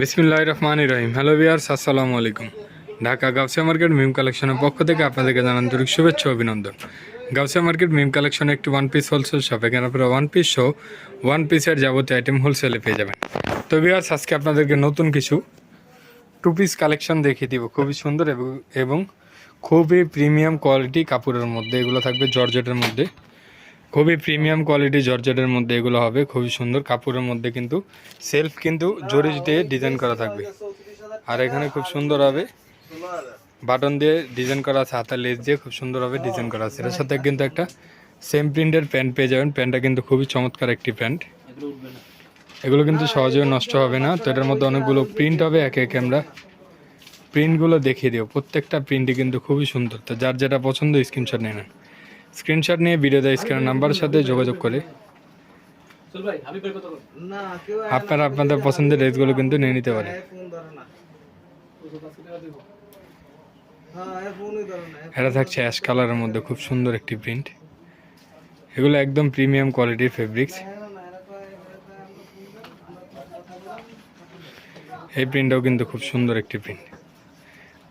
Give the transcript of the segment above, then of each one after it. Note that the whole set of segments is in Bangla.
বিসমিল্লাহ রহমান রহিম হ্যালো বিয়ার্স আসসালামু আলাইকুম। ঢাকা গাউসিয়া মার্কেট মিম কালেকশনের পক্ষ থেকে আপনাদেরকে জানান আন্তরিক শুভেচ্ছা অভিনন্দন। গাউসিয়া মার্কেট মিম কালেকশন একটি ওয়ান পিস হোলসেল শপ এখানে আপনারা ওয়ান পিস শো ওয়ান পিসের যাবতীয় আইটেম হোলসেলে পেয়ে যাবেন। তো বিয়ার্স আজকে আপনাদেরকে নতুন কিছু টু পিস কালেকশন দেখিয়ে দিব। খুবই সুন্দর এবং এবং খুবই প্রিমিয়াম কোয়ালিটি কাপড়ের মধ্যে। এগুলো থাকবে জর্জেটের মধ্যে। খুবই প্রিমিয়াম কোয়ালিটি জর্জেটের মধ্যে এগুলো হবে, খুবই সুন্দর। কাপড়ের মধ্যে কিন্তু সেলফ কিন্তু জরি দিয়ে ডিজাইন করা থাকবে। আর এখানে খুব সুন্দর হবে বাটন দিয়ে ডিজাইন করা আছে, হাতার লেস দিয়ে খুব সুন্দর হবে ডিজাইন করা আছে। এর সাথে কিন্তু একটা সেম প্রিন্টের প্যান্ট পেয়ে যাবেন। প্যান্টটা কিন্তু খুবই চমৎকার একটি প্যান্ট এগুলো কিন্তু সহজেও নষ্ট হবে না। তো এটার মধ্যে অনেকগুলো প্রিন্ট হবে, একে একে আমরা প্রিন্টগুলো দেখিয়ে দিও প্রত্যেকটা প্রিন্টই কিন্তু খুবই সুন্দর। তো যার যেটা পছন্দ স্ক্রিনশট নিয়ে নেন। স্ক্রিনশট নিয়ে ভিডিও দেয় স্ক্রিনের নাম্বারের সাথে যোগাযোগ করে। চল ভাই আমি বের কথা বল। না কেউ আপনারা আপনাদের পছন্দের ড্রেসগুলো কিন্তু নিয়ে নিতে পারেন না। হ্যাঁ ধরে না এটা থাকছে অ্যাশ কালারের মধ্যে খুব সুন্দর একটি প্রিন্ট এগুলো একদম প্রিমিয়াম কোয়ালিটির ফেব্রিক্স এই প্রিন্টটাও কিন্তু খুব সুন্দর একটি প্রিন্ট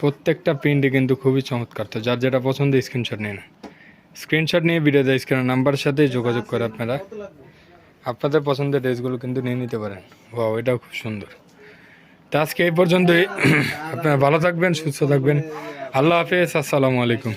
প্রত্যেকটা প্রিন্টই কিন্তু খুবই চমৎকার। তো যার যেটা পছন্দ স্ক্রিনশট নিয়ে নেন। স্ক্রিনশট নিয়ে ভিডিও দেয় স্ক্রিনের নাম্বারের সাথে যোগাযোগ করে আপনারা। আপনাদের পছন্দের ড্রেসগুলো কিন্তু নিয়ে নিতে পারেন। বা এটাও খুব সুন্দর। তা আজকে এই পর্যন্তই। আপনারা ভালো থাকবেন, সুস্থ থাকবেন। আল্লাহ হাফেজ, আসসালামু আলাইকুম।